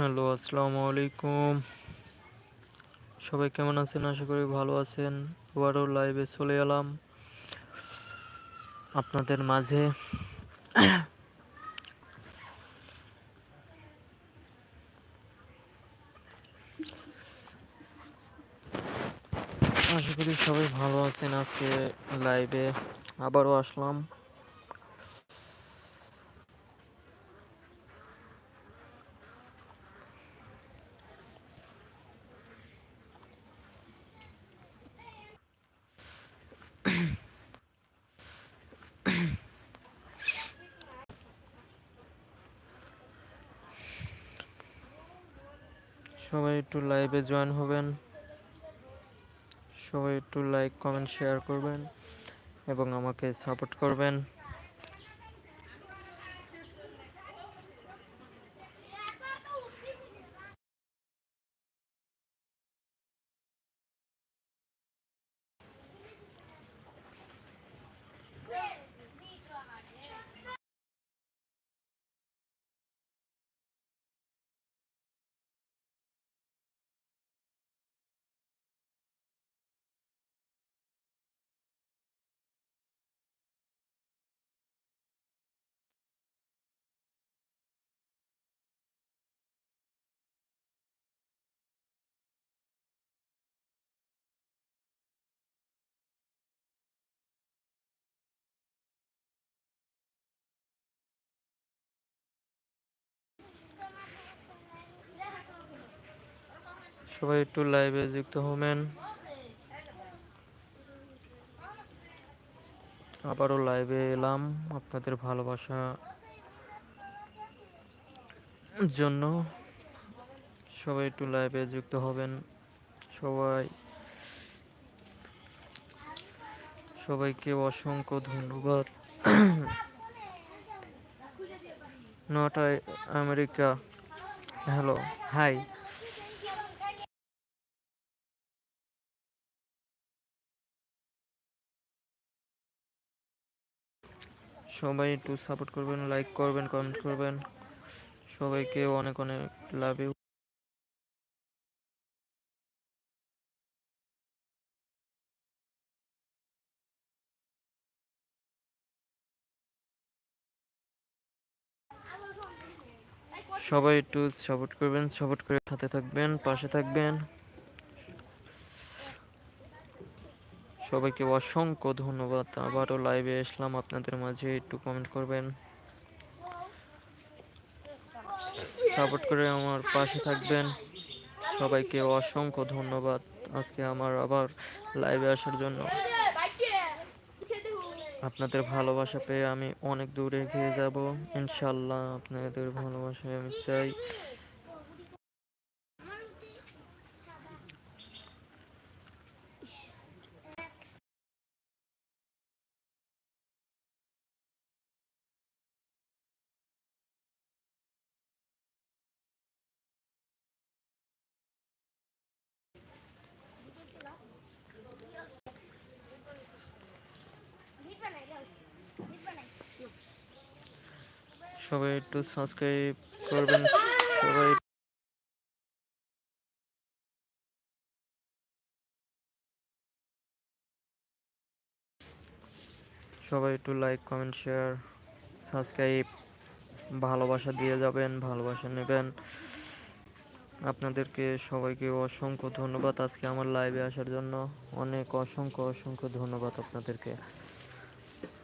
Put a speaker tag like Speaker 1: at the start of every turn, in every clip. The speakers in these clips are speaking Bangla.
Speaker 1: হ্যালো, আসসালামু আলাইকুম। সবাই কেমন আছেন? আশা করি ভালো আছেন। আবারও লাইভে চলে এলাম। আপনাদের মাঝে আশা করি সবাই ভালো আছেন আজকে লাইভে আবারও আসলাম। সবাই একটু লাইভে জয়েন হবেন। সবাই একটু লাইক কমেন্ট শেয়ার করবেন এবং আমাকে সাপোর্ট করবেন। সবাই একটু লাইভে যুক্ত হবেন। আবারও লাইভে এলাম আপনাদের ভালোবাসা জন্য। সবাই একটু লাইভে যুক্ত হবেন। সবাই, সবাইকে অসংখ্য ধন্যবাদ। নটায় আমেরিকা। হ্যালো হাই সবাই একটু সাপোর্ট করবেন লাইক করবেন কমেন্ট করবেন। সবাইকে অনেক অনেক লাভ সবাই একটু সাপোর্ট করবেন সাপোর্ট করে সাথে থাকবেন, পাশে থাকবেন। সবাইকে অসংখ্য ধন্যবাদ। আবারও লাইভে আসলাম। আপনাদের মাঝে একটু কমেন্ট করবেন। সাপোর্ট করে আমার পাশে থাকবেন। সবাইকে অসংখ্য ধন্যবাদ। আজকে আমার আবার লাইভে আসার জন্য। আপনাদের ভালোবাসা পেয়ে আমি অনেক দূরে এগিয়ে যাব। ইনশাল্লাহ আপনাদের ভালোবাসায় আমি চাই। সবাই একটু সাবস্ক্রাইব করবেন, সবাই সবাই একটু লাইক কমেন্ট শেয়ার সাবস্ক্রাইব ভালোবাসা দিয়ে যাবেন, ভালোবাসা নেবেন। আপনাদেরকে সবাইকে অসংখ্য ধন্যবাদ আজকে আমার লাইভে আসার জন্য। অনেক অসংখ্য অসংখ্য ধন্যবাদ আপনাদেরকে।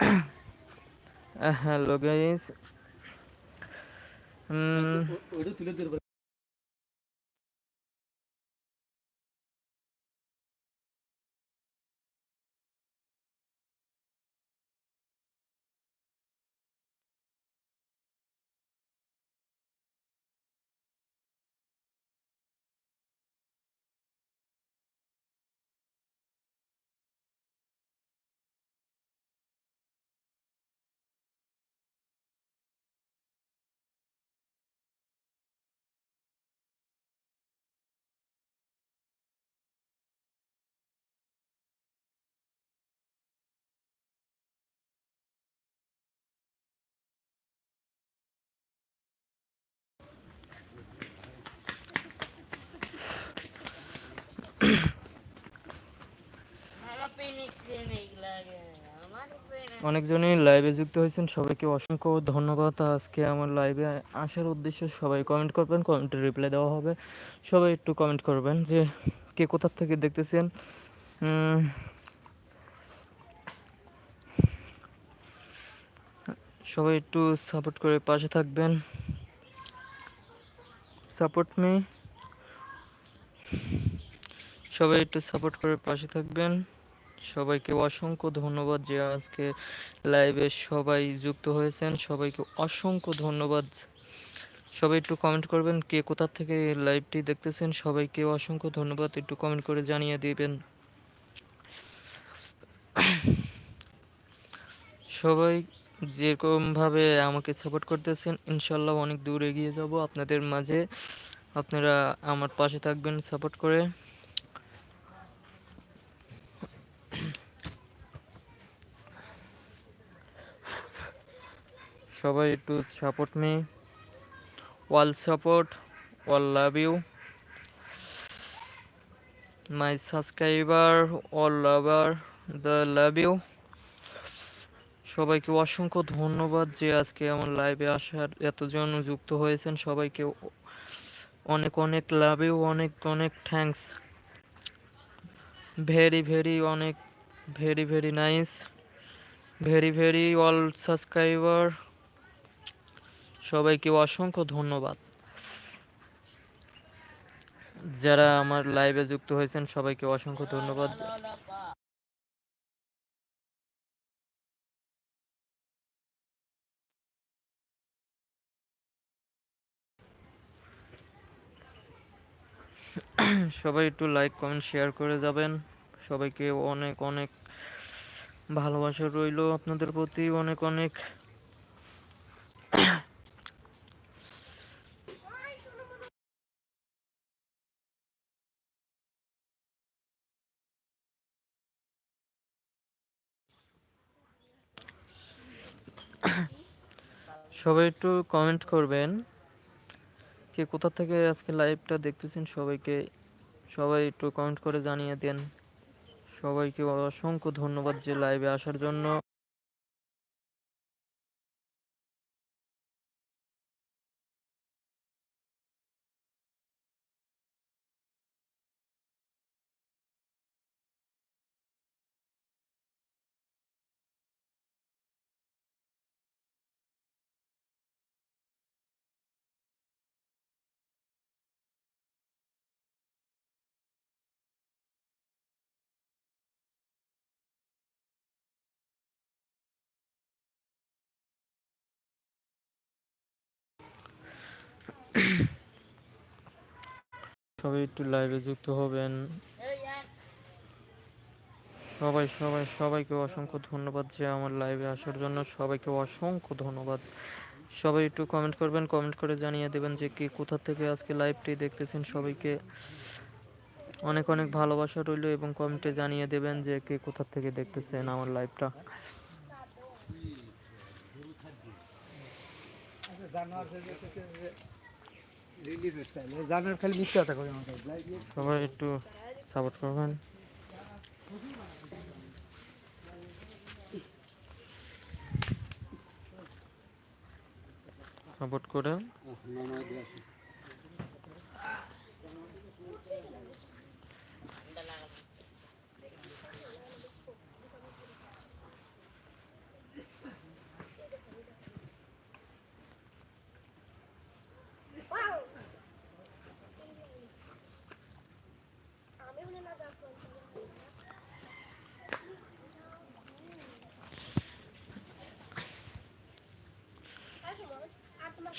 Speaker 1: হ্যালো গাইস অনেকজনই লাইভে যুক্ত হয়েছেন। সবাইকে অসংখ্য ধন্যবাদ। আজকে আমার লাইভে আসার উদ্দেশ্য, সবাই কমেন্ট করবেন কমেন্টের রিপ্লাই দেওয়া হবে। সবাই একটু কমেন্ট করবেন যে, কে কোথার থেকে দেখতেছেন? সবাই একটু সাপোর্ট করে পাশে থাকবেন। সাপোর্ট মি সবাই একটু সাপোর্ট করে পাশে থাকবেন। সবাইকে অসংখ্য ধন্যবাদ যে আজকে লাইভে সবাই যুক্ত হয়েছেন। সবাইকে অসংখ্য ধন্যবাদ। সবাই একটু কমেন্ট করবেন কে কোথা থেকে লাইভটি দেখতেছেন। সবাইকে অসংখ্য ধন্যবাদ। একটু কমেন্ট করে জানিয়ে দিবেন। সবাই যেরকমভাবে আমাকে সাপোর্ট করতেছেন ইনশাল্লাহ অনেক দূর এগিয়ে যাব। আপনাদের মাঝে আপনারা আমার পাশে থাকবেন সাপোর্ট করে। সবাই একটু support me wall support wall love you my subscriber all lover the love you সবাইকে অসংখ্য ধন্যবাদ যে আজকে আমার লাইভে আসার এতজন যুক্ত হয়েছেন। সবাইকে অনেক অনেক লাভ ইউ অনেক অনেক থ্যাঙ্কস ভেরি ভেরি অনেক very very nice very very all subscriber সবাইকে অসংখ্য ধন্যবাদ। যারা আমার লাইভে যুক্ত হয়েছেন, সবাইকে অসংখ্য ধন্যবাদ। সবাই একটু লাইক কমেন্ট শেয়ার করে যাবেন। সবাইকে অনেক অনেক ভালোবাসা রইল আপনাদের প্রতি, অনেক অনেক। সবাই একটু কমেন্ট করবেন। কে কোথা থেকে আজকে লাইভটা দেখতেছেন সবাইকে, সবাই একটু কমেন্ট করে জানিয়ে দেন। সবাইকে অসংখ্য ধন্যবাদ যে লাইভে আসার জন্য। সবাই একটু লাইভে যুক্ত হবেন। সবাই সবাই, সবাইকে অসংখ্য ধন্যবাদ যে আমার লাইভে আসার জন্য। সবাইকে অসংখ্য ধন্যবাদ। সবাই একটু কমেন্ট করবেন কমেন্ট করে জানিয়ে দেবেন যে কে কোথা থেকে আজকে লাইভটি দেখতেছেন। সবাইকে অনেক অনেক ভালোবাসা রইল এবং কমেন্টে জানিয়ে দেবেন যে কে কোথা থেকে দেখতেছেন আমার লাইভটা
Speaker 2: খালি মিথ্যা কথা কই আমাকে
Speaker 1: সবাই একটু সাপোর্ট করবেন। সাপোর্ট করে।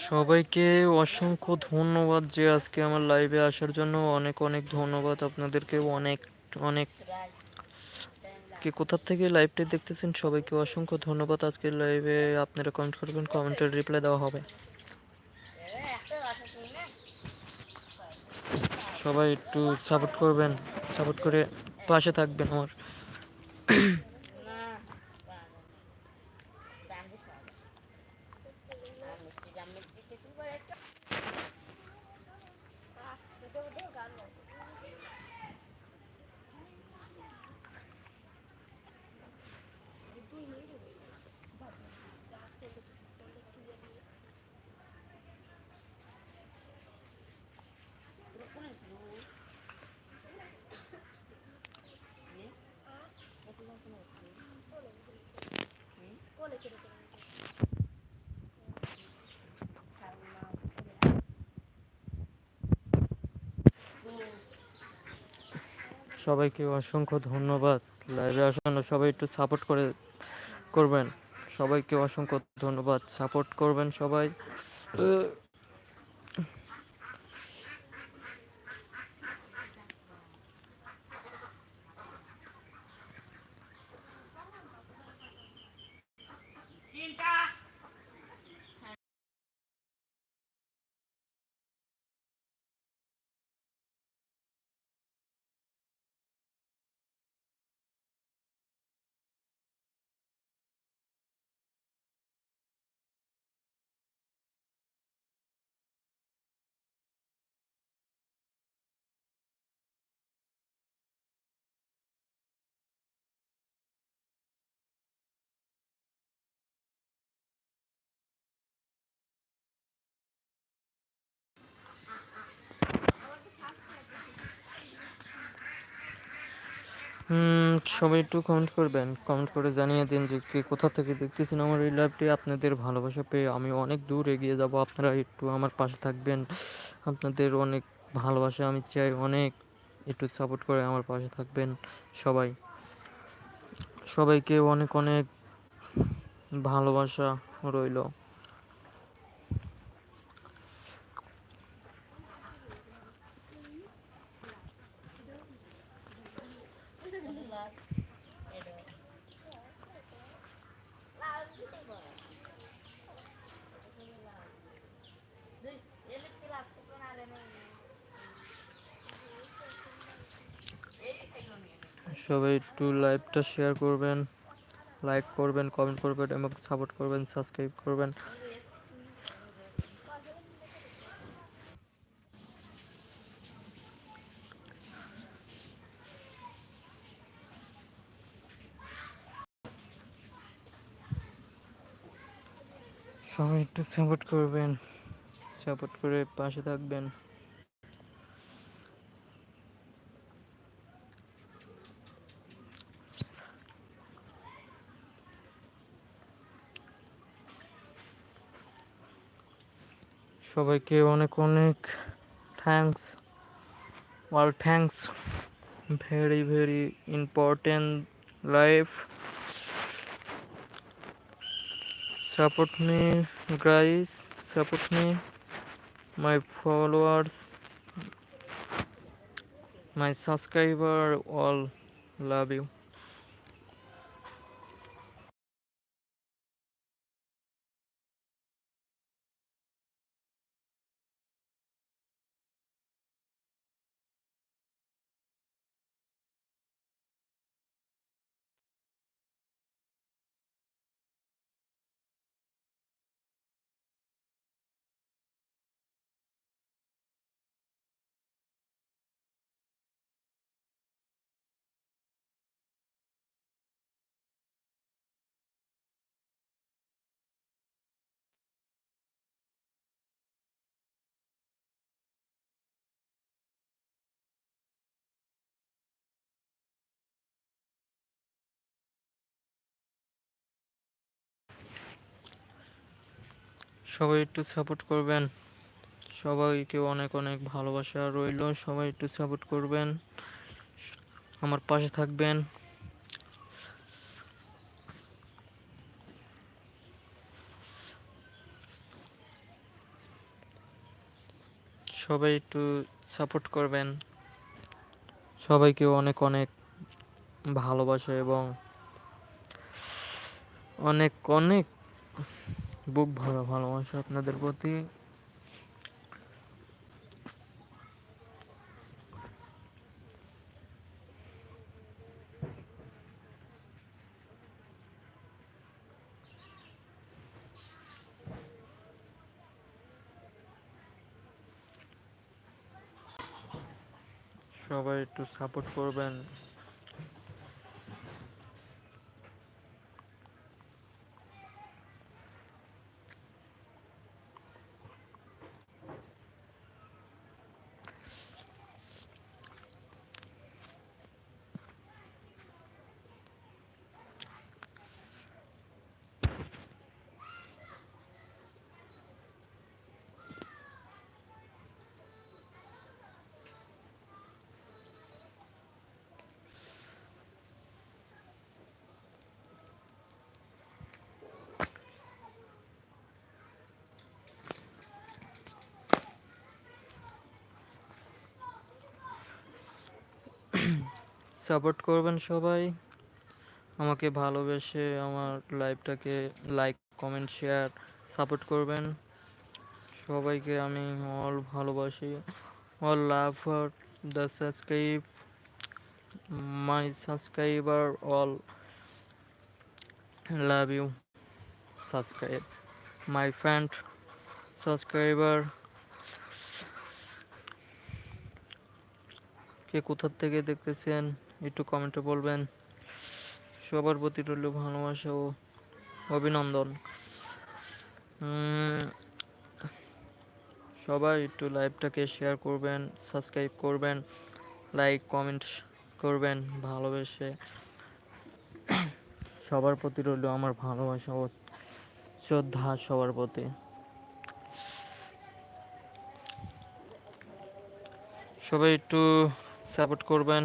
Speaker 1: সবাইকে অসংখ্য ধন্যবাদ যে আজকে আমার লাইভে আসার জন্য। অনেক অনেক ধন্যবাদ আপনাদেরকে। অনেক অনেক কে কোথা থেকে লাইভটি দেখতেছেন সবাইকে অসংখ্য ধন্যবাদ। আজকের লাইভে আপনারা কমেন্ট করবেন কমেন্টের রিপ্লাই দেওয়া হবে। সবাই একটু সাপোর্ট করবেন সাপোর্ট করে পাশে থাকবেন আমার। সবাইকে অসংখ্য ধন্যবাদ লাইভে আসার সবাই একটু সাপোর্ট করে করবেন। সবাইকে অসংখ্য ধন্যবাদ। সাপোর্ট করবেন সবাই। সবাই একটু কমেন্ট করবেন। কমেন্ট করে জানিয়ে দিন যে কে কোথা থেকে দেখতেছেন আমার এই লাইভটি আপনাদের ভালোবাসা পেয়ে আমি অনেক দূর এগিয়ে যাব। আপনারা একটু আমার পাশে থাকবেন। আপনাদের অনেক ভালোবাসা আমি চাই। অনেক একটু সাপোর্ট করে আমার পাশে থাকবেন সবাই। সবাইকে অনেক অনেক ভালোবাসা রইল সবাই একটু লাইভটা শেয়ার করবেন লাইক করবেন কমেন্ট করবেন, এবং সাপোর্ট করবেন সাবস্ক্রাইব করবেন। সবাই একটু সাপোর্ট করবেন সাপোর্ট করে পাশে থাকবেন। সবাইকে অনেক অনেক thanks wall thanks very very important life support me grace support me my followers my subscriber all love you সবাই একটু সাপোর্ট করবেন। সবাইকে অনেক অনেক ভালোবাসা রইল, সবাই একটু সাপোর্ট করবেন। আমার পাশে থাকবেন। সবাই একটু সাপোর্ট করবেন। সবাইকে অনেক অনেক ভালোবাসা এবং অনেক অনেক বুক ভরা ভালোবাসা আপনাদের প্রতি। সবাই একটু সাপোর্ট করবেন। সাপোর্ট করবেন সবাই। আমাকে ভালোবেসে আমার লাইভটাকে লাইক কমেন্ট শেয়ার সাপোর্ট করবেন। সবাইকে আমি অল ভালোবাসি। All love for the subscribe my subscriber all love you subscribe my friend subscriber কে কোথার থেকে দেখতেছেন? একটু কমেন্টে বলবেন। সবার প্রতি রইল ভালোবাসা ও অভিনন্দন। সবাই একটু লাইভটাকে শেয়ার করবেন সাবস্ক্রাইব করবেন লাইক কমেন্ট করবেন ভালোবেসে। সবার প্রতি রইল আমার ভালোবাসা ও শ্রদ্ধা সবার প্রতি। সবাই একটু সাপোর্ট করবেন।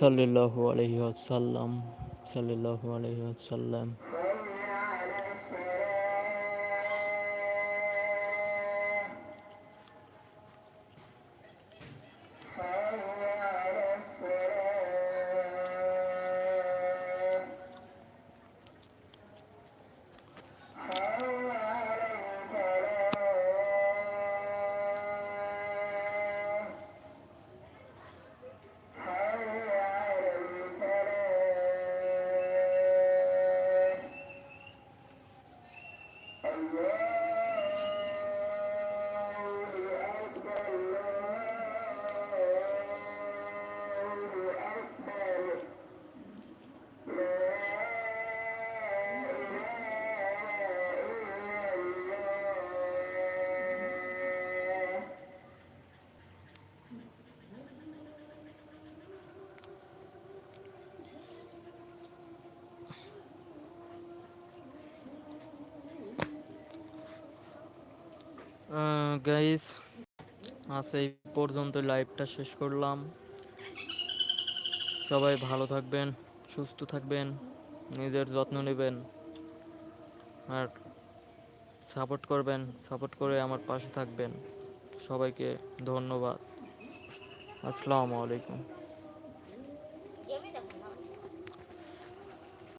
Speaker 1: সাল্লাল্লাহু আলাইহি ওয়াসাল্লাম সাল্লাল্লাহু আলাইহি ওয়াসাল্লাম। গাইস আজ এই পর্যন্ত লাইভটা শেষ করলাম। সবাই ভালো থাকবেন, সুস্থ থাকবেন, নিজের যত্ন নেবেন আর সাপোর্ট করবেন সাপোর্ট করে আমার পাশে থাকবেন। সবাইকে ধন্যবাদ। আসসালামু আলাইকুম।